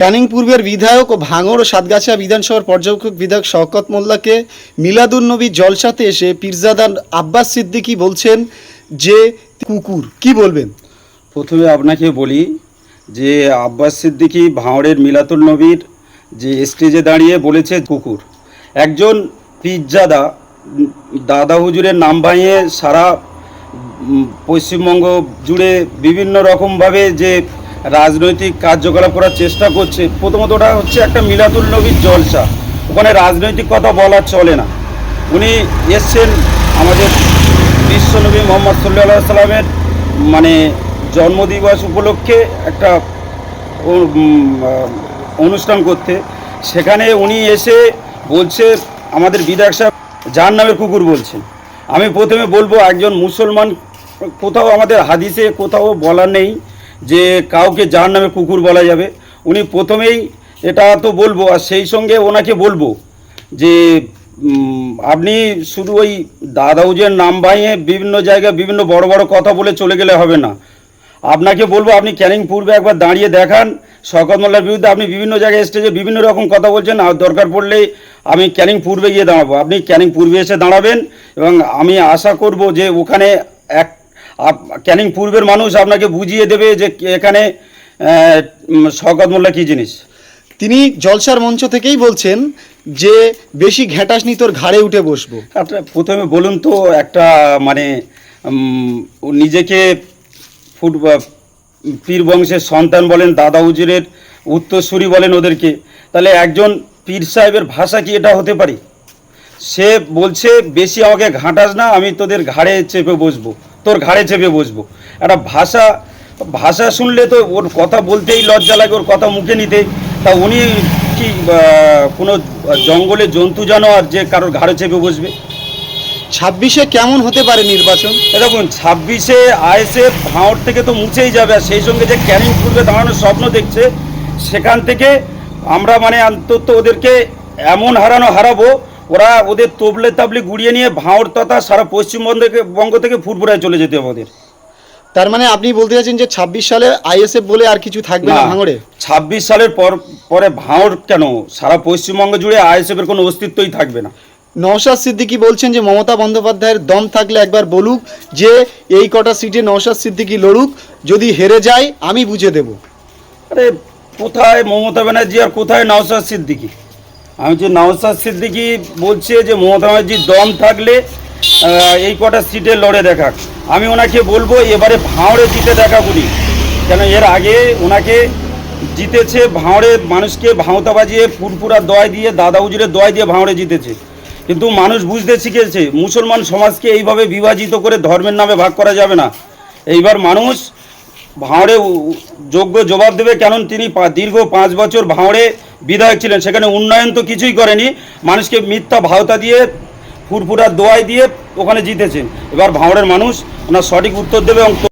ক্যানিং পূর্বের বিধায়ক ও ভাঙড় ও সাতগাছিয়া বিধানসভার পর্যবেক্ষক বিধায়ক শওকত মোল্লাকে মিলাদুন্নবী জলসাতে এসে পীরজাদান আব্বাস সিদ্দিকী বলছেন যে কুকুর। কি বলবেন? প্রথমে আপনাকে বলি যে আব্বাস সিদ্দিকী ভাঁড়ের নবীর যে স্টেজে দাঁড়িয়ে বলেছে কুকুর। একজন পিজ্জাদা উম, দাদা হুজুরের নাম ভাঙিয়ে সারা পশ্চিমবঙ্গ জুড়ে বিভিন্ন রকমভাবে যে রাজনৈতিক কার্যকলাপ করার চেষ্টা করছে। প্রথমত ওটা হচ্ছে একটা মিলাদুল নবীর জলসা। ওখানে রাজনৈতিক কথা বলা চলে না। উনি এসছেন আমাদের বিশ্বনবী মোহাম্মদ সাল্লাহ সাল্লামের মানে জন্মদিবস উপলক্ষে একটা অনুষ্ঠান করতে। সেখানে উনি এসে বলছে, আমাদের বিধায়ক সাহেব যার নামের কুকুর বলছেন। আমি প্রথমে বলব, একজন মুসলমান, কোথাও আমাদের হাদিসে কোথাও বলা নেই। যে কাউকে যার নামে কুকুর বলা যাবে, উনি প্রথমেই এটা তো বলব, আর সেই সঙ্গে ওনাকে বলব যে আপনি শুধু ওই দাদাউজের নাম ভাইয়ে বিভিন্ন জায়গায় বিভিন্ন বড় বড় কথা বলে চলে গেলে হবে না। আপনাকে বলব, আপনি ক্যানিং পূর্বে একবার দাঁড়িয়ে দেখান শকত মোল্লার বিরুদ্ধে আপনি বিভিন্ন জায়গায় স্টেজে বিভিন্ন রকম কথা বলছেন, আর দরকার পড়লে আমি ক্যানিং পূর্বে গিয়ে দাঁড়াবো। আপনি ক্যানিং পূর্বে এসে দাঁড়াবেন, এবং আমি আশা করব যে ওখানে এক ক্যানিং পূর্বের মানুষ আপনাকে বুঝিয়ে দেবে যে এখানে শওকত মোল্লা কী জিনিস। তিনি জলসার মঞ্চ থেকেই বলছেন যে বেশি ঘ্যাটাস নি তোর ঘাড়ে উঠে বসবো। প্রথমে বলুন তো একটা মানে নিজেকে ফুট পীর বংশের সন্তান বলেন দাদা হুজুরের উত্তরসূরি বলেন ওদেরকে। তাহলে একজন পীর সাহেবের ভাষা কি এটা হতে পারে? সে বলছে বেশি আমাকে ঘাঁটাস না আমি তোদের ঘাড়ে চেপে বসবো। তোর ঘাড়ে চেপে বসবো। একটা ভাষা ভাষা শুনলে তো ওর কথা বলতেই লজ্জা লাগে ওর কথা মুখে নিতে। তা উনি কি কোনো জঙ্গলে জন্তু জানোয়ার যে কারোর ঘাড়ে চেপে বসবে? ছাব্বিশে কেমন হতে পারে নির্বাচন? দেখুন ছাব্বিশে আইএসএফ ভাঁড় থেকে তো মুছেই যাবে আর সেই সঙ্গে যে ক্যানিং পূর্বে দাঁড়ানোর স্বপ্ন দেখছে সেখান থেকে আমরা মানে অন্তত ওদেরকে এমন হারানো হারাবো ওরা ওদের তবলে তাবলে গুড়িয়ে নিয়ে ভাঁড় তথা সারা পশ্চিমবঙ্গ থেকে বঙ্গ থেকে ফুটপুরায় চলে যেতে ওদের। তার মানে আপনি বলতে চাচ্ছেন যে ছাব্বিশ সালে আইএসএফ বলে আর কিছু থাকবে না ভাঙড়ে? ছাব্বিশ সালের পর পরে ভাঁড় কেন? সারা পশ্চিমবঙ্গ জুড়ে আইএসএফের কোনো অস্তিত্বই থাকবে না। নওশাদ সিদ্দিকি বলছেন যে মমতা বন্দ্যোপাধ্যায়ের দম থাকলে একবার বলুক যে এই কটা সিটে নওশাদ সিদ্দিকি লড়ুক যদি হেরে যায় আমি বুঝে দেব। আরে কোথায় মমতা ব্যানার্জি আর কোথায় নওসাদ সিদ্দিকি? আমি যে নওসাদ সিদ্দিকি বলছে যে মমতা ব্যানার্জির দম থাকলে এই কটা সিটে লড়ে দেখাক। আমি ওনাকে বলব এবারে ভাঁড়ে জিতে দেখা বলি কেন এর আগে ওনাকে জিতেছে ভাঁড়ে, মানুষকে ভাঁওতা বাজিয়ে ফুরফুরা দয় দিয়ে, দাদা উজুরের দয় দিয়ে ভাঁড়ে জিতেছে। কিন্তু মানুষ বুঝতে শিখেছে, মুসলমান সমাজকে এইভাবে বিভাজিত করে ধর্মের নামে ভাগ করা যাবে না। এইবার মানুষ ভাঁড়ে যোগ্য জবাব দেবে কেন তিনি দীর্ঘ পাঁচ বছর ভাঁড়ে বিধায়ক ছিলেন। সেখানে উন্নয়ন তো কিছুই করেনি। মানুষকে মিথ্যা ভাওতা দিয়ে ফুরফুরার দোয়াই দিয়ে ওখানে জিতেছেন। এবার ভাঁড়ের মানুষ ওনার সঠিক উত্তর দেবে এবং